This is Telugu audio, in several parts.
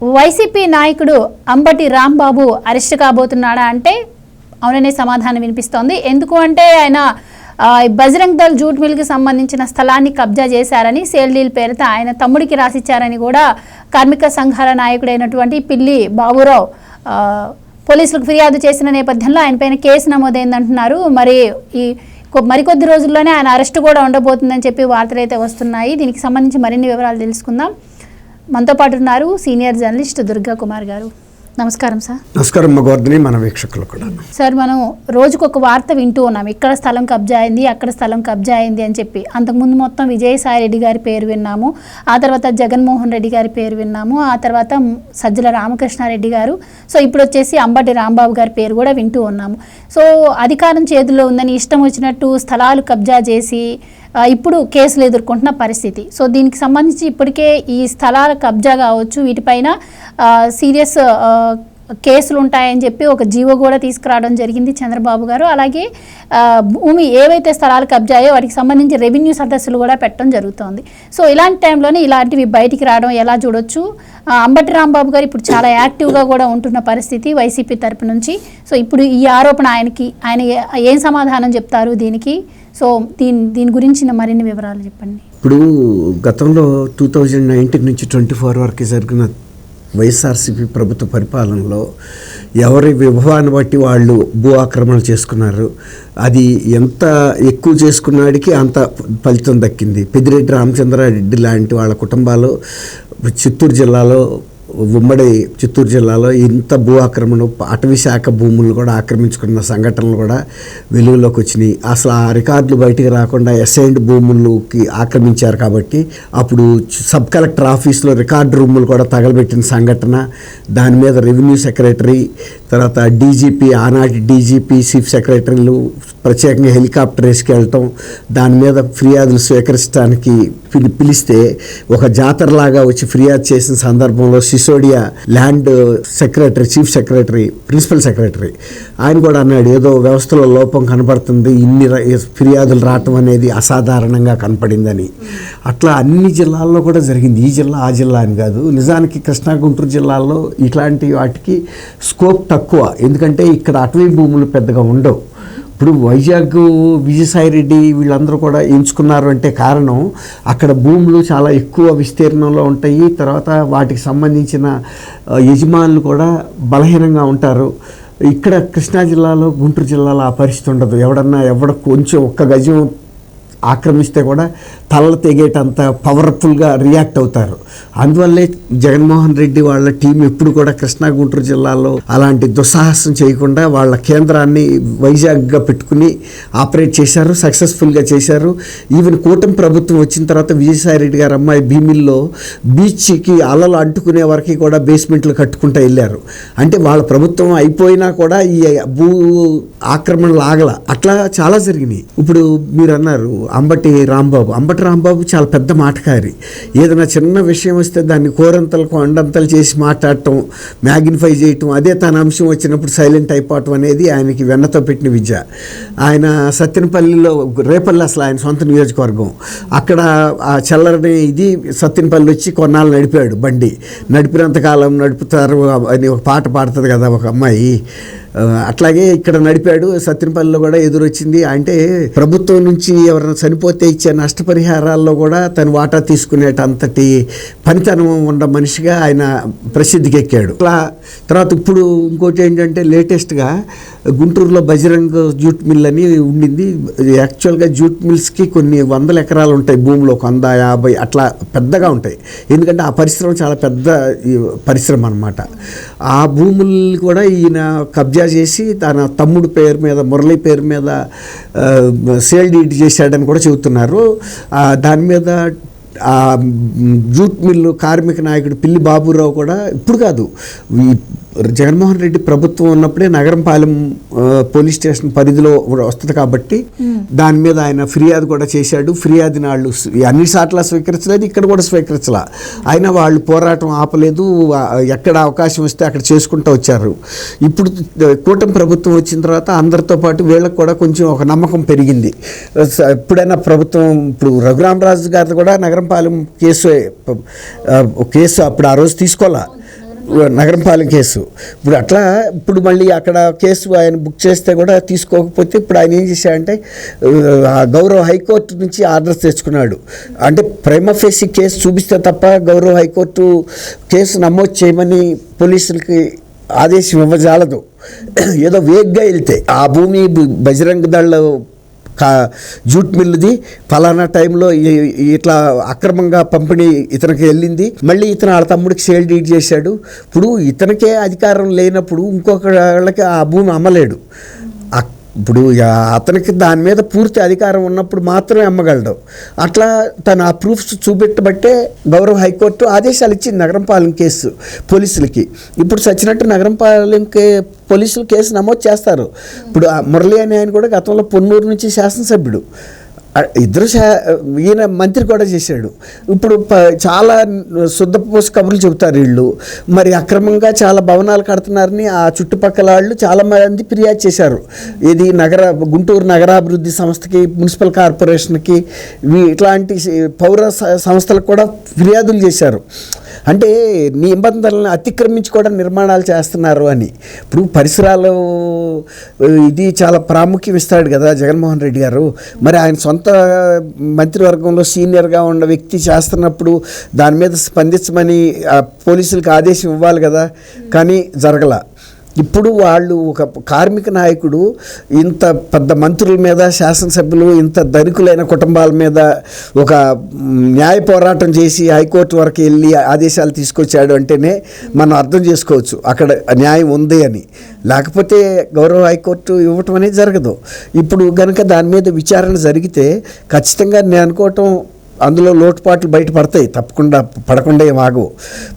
వైసీపీ నాయకుడు అంబటి రాంబాబు అరెస్ట్ కాబోతున్నాడా అంటే అవుననే సమాధానం వినిపిస్తోంది. ఎందుకు అంటే ఆయన బజరంగ్ దళ్ జూట్ మిల్కి సంబంధించిన స్థలాన్ని కబ్జా చేశారని సేల్ డీల్ పేరుతో ఆయన తమ్ముడికి రాసిచ్చారని కూడా కార్మిక సంఘాల నాయకుడైనటువంటి పిల్లి బాబురావు పోలీసులకు ఫిర్యాదు చేసిన నేపథ్యంలో ఆయన పైన కేసు నమోదైందంటున్నారు. మరి ఈ మరికొద్ది రోజుల్లోనే ఆయన అరెస్ట్ కూడా ఉండబోతుందని చెప్పి వార్తలు అయితే వస్తున్నాయి. దీనికి సంబంధించి మరిన్ని వివరాలు తెలుసుకుందాం. మనతో పాటు ఉన్నారు సీనియర్ జర్నలిస్ట్ దుర్గా కుమార్ గారు. నమస్కారం సార్. నమస్కారం మగవర్ధిని మన వీక్షకులు కూడా. సార్ మనం రోజుకు ఒక వార్త వింటూ ఉన్నాం. ఇక్కడ స్థలం కబ్జా అయింది అక్కడ స్థలం కబ్జా అయింది అని చెప్పి. అంతకుముందు మొత్తం విజయసాయి రెడ్డి గారి పేరు విన్నాము. ఆ తర్వాత జగన్మోహన్ రెడ్డి గారి పేరు విన్నాము. ఆ తర్వాత సజ్జల రామకృష్ణారెడ్డి గారు. సో ఇప్పుడు వచ్చేసి అంబటి రాంబాబు గారి పేరు కూడా వింటూ ఉన్నాము. సో అధికారం చేతిలో ఉందని ఇష్టం వచ్చినట్టు స్థలాలు కబ్జా చేసి ఇప్పుడు కేసులు ఎదుర్కొంటున్న పరిస్థితి. సో దీనికి సంబంధించి ఇప్పటికే ఈ స్థలాల కబ్జా కావచ్చు వీటిపైన సీరియస్ కేసులు ఉంటాయని చెప్పి ఒక జీవో కూడా తీసుకురావడం జరిగింది చంద్రబాబు గారు. అలాగే భూమి ఏవైతే స్థలాలు కబ్జాయో వాటికి సంబంధించి రెవెన్యూ సదస్సులు కూడా పెట్టడం జరుగుతోంది. సో ఇలాంటి టైంలోనే ఇలాంటివి బయటికి రావడం ఎలా చూడొచ్చు? అంబటి రాంబాబు గారు ఇప్పుడు చాలా యాక్టివ్గా కూడా ఉంటున్న పరిస్థితి వైసీపీ తరపు నుంచి. సో ఇప్పుడు ఈ ఆరోపణ ఆయనకి ఆయన ఏం సమాధానం చెప్తారు దీనికి? సో దీని దీని గురించిన మరిన్ని వివరాలు చెప్పండి. ఇప్పుడు గతంలో టూ థౌజండ్ నైన్టీన్ నుంచి ట్వంటీ ఫోర్ వరకు జరిగిన వైఎస్ఆర్సీపీ ప్రభుత్వ పరిపాలనలో ఎవరి విభవాన్ని బట్టి వాళ్ళు భూ ఆక్రమణ చేసుకున్నారు. అది ఎంత ఎక్కువ చేసుకున్నాడికి అంత ఫలితం దక్కింది. పెద్దిరెడ్డి రామచంద్రారెడ్డి లాంటి వాళ్ళ కుటుంబాలు చిత్తూరు జిల్లాలో ఉమ్మడి చిత్తూరు జిల్లాలో ఇంత భూ ఆక్రమణ అటవీ శాఖ భూములు కూడా ఆక్రమించుకున్న సంఘటనలు కూడా వెలుగులోకి వచ్చినాయి. అసలు ఆ రికార్డులు బయటికి రాకుండా అసైన్డ్ భూములకి ఆక్రమించారు కాబట్టి అప్పుడు సబ్ కలెక్టర్ ఆఫీస్లో రికార్డు రూములు కూడా తగలబెట్టిన సంఘటన. దాని మీద రెవెన్యూ సెక్రటరీ తర్వాత డీజీపీ ఆనాటి డీజీపీ చీఫ్ సెక్రటరీలు ప్రత్యేకంగా హెలికాప్టర్ వేసుకెళ్ళటం దాని మీద ఫిర్యాదులు స్వీకరించడానికి పిలి పిలిస్తే ఒక జాతరలాగా వచ్చి ఫిర్యాదు చేసిన సందర్భంలో Sisodia land secretary chief secretary principal secretary ఆయన కూడా అన్నాడు ఏదో వ్యవస్థలో లోపం కనపడుతుంది ఇన్ని ఫిర్యాదులు రావటం అనేది అసాధారణంగా కనపడిందని. అట్లా అన్ని జిల్లాల్లో కూడా జరిగింది. ఈ జిల్లా ఆ జిల్లా అని కాదు. నిజానికి కృష్ణా గుంటూరు జిల్లాల్లో ఇట్లాంటి వాటికి స్కోప్ తక్కువ. ఎందుకంటే ఇక్కడ అటవీ భూములు పెద్దగా ఉండవు. ఇప్పుడు వైజాగ్ విజయసాయి రెడ్డి వీళ్ళందరూ కూడా ఎంచుకున్నారు అంటే కారణం అక్కడ భూములు చాలా ఎక్కువ విస్తీర్ణంలో ఉంటాయి తర్వాత వాటికి సంబంధించిన యజమానులు కూడా బలహీనంగా ఉంటారు. ఇక్కడ కృష్ణా జిల్లాలో గుంటూరు జిల్లాలో ఆ పరిస్థితి ఉండదు. ఎవడన్నా ఎవడ కొంచెం ఒక్క గజం ఆక్రమిస్తే కూడా తలలు తెగేటంత పవర్ఫుల్గా రియాక్ట్ అవుతారు. అందువల్లే జగన్మోహన్ రెడ్డి వాళ్ళ టీం ఎప్పుడు కూడా కృష్ణా గుంటూరు జిల్లాలో అలాంటి దుస్సాహసం చేయకుండా వాళ్ళ కేంద్రాన్ని వైజాగ్గా పెట్టుకుని ఆపరేట్ చేశారు సక్సెస్ఫుల్గా చేశారు. ఈవెన్ కూటమి ప్రభుత్వం వచ్చిన తర్వాత విజయసాయి రెడ్డి గారు అమ్మాయి భీమిల్లో బీచ్కి అలలు అంటుకునే వరకు కూడా బేస్మెంట్లు కట్టుకుంటూ వెళ్ళారు. అంటే వాళ్ళ ప్రభుత్వం అయిపోయినా కూడా ఈ భూ ఆక్రమణలు ఆగల. అట్లా చాలా జరిగినాయి. ఇప్పుడు మీరు అన్నారు అంబటి రాంబాబు. అంబటి రాంబాబు చాలా పెద్ద మాటకారి. ఏదైనా చిన్న విషయం వస్తే దాన్ని కోరంతలకు అండంతలు చేసి మాట్లాడటం మ్యాగ్నిఫై చేయటం అదే తన అంశం వచ్చినప్పుడు సైలెంట్ అయిపోవటం అనేది ఆయనకి వెన్నతో పెట్టిన విద్య. ఆయన సత్యనపల్లిలో రేపల్లి అసలు ఆయన సొంత నియోజకవర్గం. అక్కడ ఆ చల్లరని ఇది సత్యనపల్లి వచ్చి కొన్నాళ్ళు నడిపాడు బండి. నడిపినంతకాలం నడుపుతారు అని ఒక పాట పాడుతుంది కదా ఒక అమ్మాయి. అట్లాగే ఇక్కడ నడిపాడు సత్యనపల్లిలో కూడా ఎదురొచ్చింది. అంటే ప్రభుత్వం నుంచి ఎవరైనా చనిపోతే ఇచ్చే నష్టపరిహారాల్లో కూడా తను వాటా తీసుకునేటంతటి పనితనం ఉన్న మనిషిగా ఆయన ప్రసిద్ధికి ఎక్కాడు అట్లా తర్వాత ఇప్పుడు ఇంకోటి ఏంటంటే లేటెస్ట్గా గుంటూరులో బజరంగ్ జూట్ మిల్ అని ఉండింది. యాక్చువల్గా జూట్ మిల్స్కి కొన్ని వందల ఎకరాలు ఉంటాయి భూమిలో ఒక వంద యాభై అట్లా పెద్దగా ఉంటాయి. ఎందుకంటే ఆ పరిశ్రమ చాలా పెద్ద ఈ పరిశ్రమ అనమాట ఆ భూములు కూడా ఈయన కబ్జా చేసి తన తమ్ముడు పేరు మీద మురళి పేరు మీద సేల్ డీడ్ చేశాడని కూడా చెబుతున్నారు. దాని మీద ఆ జూట్ మిల్లు కార్మిక నాయకుడు పిల్లి బాబురావు కూడా ఇప్పుడు కాదు జగన్మోహన్ రెడ్డి ప్రభుత్వం ఉన్నప్పుడే నగరంపాలెం పోలీస్ స్టేషన్ పరిధిలో వస్తుంది కాబట్టి దాని మీద ఆయన ఫిర్యాదు కూడా చేశాడు. ఫిర్యాదు నాళ్ళు అన్ని సార్లు స్వీకరించలేదు ఇక్కడ కూడా స్వీకరించలా. అయినా వాళ్ళు పోరాటం ఆపలేదు ఎక్కడ అవకాశం వస్తే అక్కడ చేసుకుంటూ వచ్చారు. ఇప్పుడు కూటమి ప్రభుత్వం వచ్చిన తర్వాత అందరితో పాటు వీళ్ళకి కూడా కొంచెం ఒక నమ్మకం పెరిగింది. ఎప్పుడైనా ప్రభుత్వం ఇప్పుడు రఘురామరాజు గారిది కూడా నగరంపాలెం కేసు కేసు అప్పుడు ఆ రోజు తీసుకోవాలా? నగరంపాలెం కేసు. ఇప్పుడు అట్లా ఇప్పుడు మళ్ళీ అక్కడ కేసు ఆయన బుక్ చేస్తే కూడా తీసుకోకపోతే ఇప్పుడు ఆయన ఏం చేశాడంటే గౌరవ హైకోర్టు నుంచి ఆర్డర్స్ తెచ్చుకున్నాడు. అంటే ప్రేమఫేసి కేసు చూపిస్తే తప్ప గౌరవ హైకోర్టు కేసు నమోదు చేయమని పోలీసులకి ఆదేశం ఇవ్వజాలదు. ఏదో వేగ్గా వెళ్తే ఆ భూమి బజరంగ దళ కా జూట్ మిల్లుది ఫలానా టైంలో ఇట్లా అక్రమంగా పంపిణీ ఇతనికి వెళ్ళింది. మళ్ళీ ఇతను వాళ్ళ తమ్ముడికి సేల్ డీడ్ చేశాడు. ఇప్పుడు ఇతనికే అధికారం లేనప్పుడు ఇంకొక వాళ్ళకి ఆ భూమి అమ్మలేడు. ఇప్పుడు అతనికి దాని మీద పూర్తి అధికారం ఉన్నప్పుడు మాత్రమే అమ్మగలడు. అట్లా తను ఆ ప్రూఫ్స్ చూపెట్టబట్టే గౌరవ హైకోర్టు ఆదేశాలు ఇచ్చింది నగరంపాలెం కేసు పోలీసులకి. ఇప్పుడు సచ్చినట్టు నగరంపాలెం కే పోలీసులు కేసు నమోదు చేస్తారు. ఇప్పుడు ఆ మురళి అనే ఆయన కూడా గతంలో పొన్నూరు నుంచి శాసనసభ్యుడు. ఇద్దరు శా- ఈయన మంత్రి కూడా చేశాడు. ఇప్పుడు ప- చాలా శుద్ధపోసి కబుర్లు చెబుతారు వీళ్ళు. మరి అక్రమంగా చాలా భవనాలు కడుతున్నారని ఆ చుట్టుపక్కల వాళ్ళు చాలామంది ఫిర్యాదు చేశారు. ఇది నగర గుంటూరు నగరాభివృద్ధి సంస్థకి మున్సిపల్ కార్పొరేషన్కి వీ- ఇట్లాంటి పౌర స- సంస్థలకు కూడా ఫిర్యాదులు చేశారు. అంటే నిబంధనలను అతిక్రమించి కూడా నిర్మాణాలు చేస్తున్నారు అని. ఇప్పుడు పరిసరాలు ఇది చాలా ప్రాముఖ్యం ఇస్తాడు కదా జగన్మోహన్ రెడ్డి గారు. మరి ఆయన సొంత కొత్త మంత్రివర్గంలో సీనియర్గా ఉన్న వ్యక్తి చేస్తున్నప్పుడు దాని మీద స్పందించమని పోలీసులకు ఆదేశం ఇవ్వాలి కదా. కానీ జరగల. ఇప్పుడు వాళ్ళు ఒక కార్మిక నాయకుడు ఇంత పెద్ద మంత్రుల మీద శాసనసభ్యులు ఇంత ధనికులైన కుటుంబాల మీద ఒక న్యాయ పోరాటం చేసి హైకోర్టు వరకు వెళ్ళి ఆదేశాలు తీసుకొచ్చాడు అంటేనే మనం అర్థం చేసుకోవచ్చు అక్కడ న్యాయం ఉంది అని. లేకపోతే గౌరవ హైకోర్టు ఇవ్వటం అనేది జరగదు. ఇప్పుడు కనుక దాని మీద విచారణ జరిగితే ఖచ్చితంగా నేను అనుకోవటం అందులో లోటుపాట్లు బయటపడతాయి తప్పకుండా పడకుండా ఏం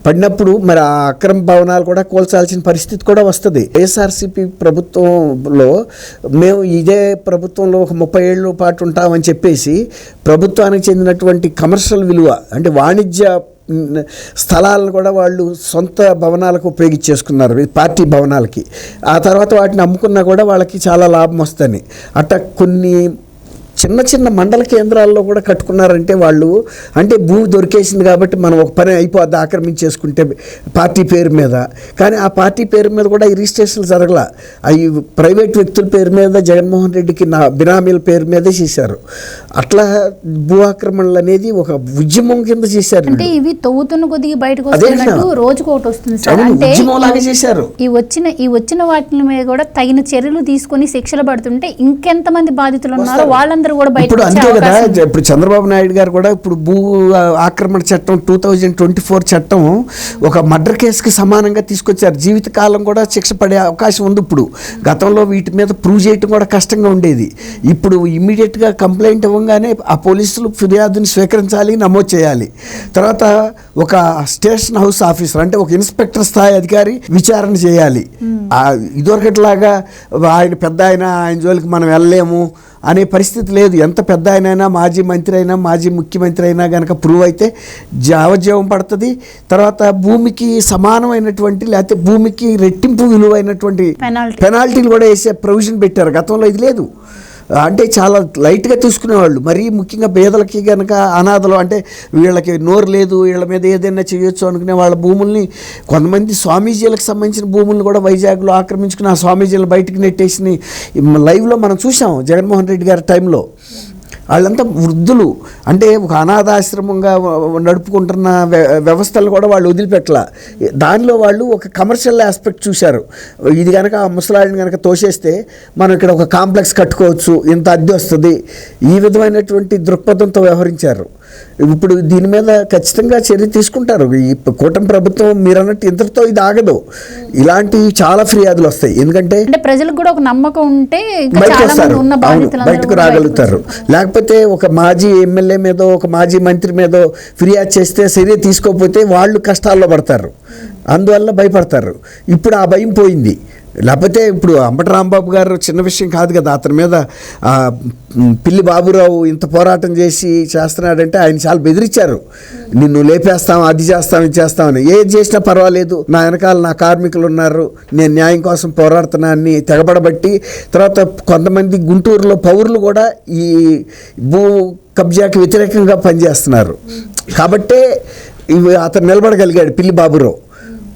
పడినప్పుడు మరి ఆ అక్రమ భవనాలు కూడా కోల్చాల్సిన పరిస్థితి కూడా వస్తుంది. ఏఎస్ఆర్సీపీ ప్రభుత్వంలో మేము ఇదే ప్రభుత్వంలో ఒక ముప్పై ఏళ్ళ పాటు ఉంటామని చెప్పేసి ప్రభుత్వానికి చెందినటువంటి కమర్షియల్ విలువ అంటే వాణిజ్య స్థలాలను కూడా వాళ్ళు సొంత భవనాలకు ఉపయోగించేసుకున్నారు పార్టీ భవనాలకి. ఆ తర్వాత వాటిని అమ్ముకున్నా కూడా వాళ్ళకి చాలా లాభం వస్తుంది. అట్ట కొన్ని చిన్న చిన్న మండల కేంద్రాల్లో కూడా కట్టుకున్నారంటే వాళ్ళు అంటే భూమి దొరికేసింది కాబట్టి మనం ఒక పని అయిపోద్ది ఆక్రమించేసుకుంటే పార్టీ పేరు మీద. కానీ ఆ పార్టీ పేరు మీద కూడా ఈ రిజిస్ట్రేషన్లు జరగల. అవి ప్రైవేట్ వ్యక్తుల పేరు మీద జగన్మోహన్ రెడ్డికి నా బినామీల పేరు మీదే చేశారు. అట్లా భూ ఆక్రమణలు అనేది ఒక ఉద్యమం కింద చేశారు అంటే. ఇవి తవ్వుతున్న కొద్దిగా బయటకు వస్తున్నట్టు. రోజుకు ఒకటి వస్తుంది సార్. అంటే చేశారు. ఈ వచ్చిన ఈ వచ్చిన వాటి మీద కూడా తగిన చర్యలు తీసుకొని శిక్షలు పడుతుంటే ఇంకెంతమంది బాధితులు ఉన్నారో వాళ్ళందరూ కూడా బయటకు ఇప్పుడు అంతే కదా. ఇప్పుడు చంద్రబాబు నాయుడు గారు కూడా ఇప్పుడు భూ ఆక్రమణ చట్టం టూ థౌజండ్ ట్వంటీ ఫోర్ చట్టం ఒక మర్డర్ కేసుకి సమానంగా తీసుకొచ్చారు. జీవితకాలం కూడా శిక్ష పడే అవకాశం ఉంది ఇప్పుడు. గతంలో వీటి మీద ప్రూవ్ చేయటం కూడా కష్టంగా ఉండేది. ఇప్పుడు ఇమ్మీడియట్గా కంప్లైంట్ ఇవ్వగానే ఆ పోలీసులు ఫిర్యాదుని స్వీకరించాలి నమోదు చేయాలి. తర్వాత ఒక స్టేషన్ హౌస్ ఆఫీసర్ అంటే ఒక ఇన్స్పెక్టర్ స్థాయి అధికారి విచారణ చేయాలి. ఇదివరకట్లాగా ఆయన పెద్ద ఆయన ఆయన జోలికి మనం వెళ్ళలేము. అనే పరిస్థితి లేదు. ఎంత పెద్ద ఆయనైనా మాజీ మంత్రి అయినా మాజీ ముఖ్యమంత్రి అయినా కనుక ప్రూవ్ అయితే జావజ్జీవం పడుతుంది. తర్వాత భూమికి సమానమైనటువంటి లేకపోతే భూమికి రెట్టింపు విలువైనటువంటి పెనాల్టీ పెనాల్టీలు కూడా వేసే ప్రొవిజన్ పెట్టారు. గతంలో ఇది లేదు. అంటే చాలా లైట్గా తీసుకునేవాళ్ళు. మరీ ముఖ్యంగా పేదలకి కనుక అనాథలు అంటే వీళ్ళకి నోరు లేదు వీళ్ళ మీద ఏదైనా చేయొచ్చు అనుకునే వాళ్ళ భూముల్ని కొంతమంది స్వామీజీలకు సంబంధించిన భూములను కూడా వైజాగ్లో ఆక్రమించుకుని ఆ స్వామీజీలు బయటకు నెట్టేసి లైవ్లో మనం చూసాం జగన్మోహన్ రెడ్డి గారి టైంలో వాళ్ళంతా వృద్ధులు. అంటే ఒక అనాథాశ్రమంగా నడుపుకుంటున్న వ్య- వ్యవస్థలు కూడా వాళ్ళు వదిలిపెట్టల. దానిలో వాళ్ళు ఒక కమర్షియల్ ఆస్పెక్ట్ చూశారు. ఇది కనుక ఆ ముసలాడిని కనుక తోసేస్తే మనం ఇక్కడ ఒక కాంప్లెక్స్ కట్టుకోవచ్చు ఇంత అద్దె వస్తుంది. ఈ విధమైనటువంటి దృక్పథంతో వ్యవహరించారు. ఇప్పుడు దీని మీద ఖచ్చితంగా చర్య తీసుకుంటారు. ఈ కూటమి ప్రభుత్వం మీరు అన్నట్టు ఇంతటితో ఇది ఆగదు. ఇలాంటి చాలా ఫిర్యాదులు వస్తాయి. ఎందుకంటే ప్రజలకు కూడా ఒక నమ్మకం ఉంటే బయటకు వస్తారు. అవును, బయటకు రాగలుగుతారు. లేకపోతే ఒక మాజీ ఎమ్మెల్యే మీదో ఒక మాజీ మంత్రి మీదో ఫిర్యాదు చేస్తే చర్య తీసుకోకపోతే వాళ్ళు కష్టాల్లో పడతారు. అందువల్ల భయపడతారు. ఇప్పుడు ఆ భయం పోయింది. లేకపోతే ఇప్పుడు అంబటి రాంబాబు గారు చిన్న విషయం కాదు కదా అతని మీద పిల్లి బాబురావు ఇంత పోరాటం చేసి చేస్తున్నాడంటే ఆయన చాలా బెదిరించారు. నిన్ను లేపేస్తాం అది చేస్తాం ఇది చేస్తామని. ఏది చేసినా పర్వాలేదు నా వెనకాల నా కార్మికులు ఉన్నారు నేను న్యాయం కోసం పోరాడుతున్నా అని తెగబడబట్టి తర్వాత కొంతమంది గుంటూరులో పౌరులు కూడా ఈ భూ కబ్జాకి వ్యతిరేకంగా పనిచేస్తున్నారు. కాబట్టే ఇవి అతను నిలబడగలిగాడు పిల్లి బాబురావు.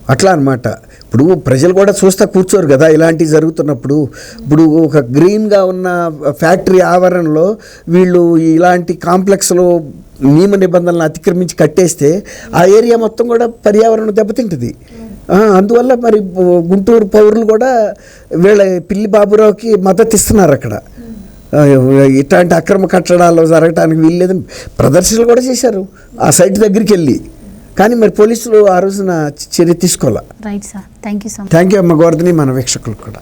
అట్లా అనమాట ఇప్పుడు ప్రజలు కూడా చూస్తా కూర్చోరు కదా ఇలాంటివి జరుగుతున్నప్పుడు. ఇప్పుడు ఒక గ్రీన్గా ఉన్న ఫ్యాక్టరీ ఆవరణలో వీళ్ళు ఇలాంటి కాంప్లెక్స్లో నియమ నిబంధనలను అతిక్రమించి కట్టేస్తే ఆ ఏరియా మొత్తం కూడా పర్యావరణం దెబ్బతింటుంది. అందువల్ల మరి గుంటూరు పౌరులు కూడా వీళ్ళ పిల్లి బాబురావుకి మద్దతు ఇస్తున్నారు అక్కడ. ఇట్లాంటి అక్రమ కట్టడాలు జరగటానికి వీల్లేదని ప్రదర్శనలు కూడా చేశారు. ఆ సైట్ దగ్గరికి వెళ్ళి కానీ మరి పోలీసులు ఆ రోజున చర్య తీసుకోవాలి? Right sir thank you thank you అమ్మ. గోవర్ధని మన వీక్షకులకు కూడా.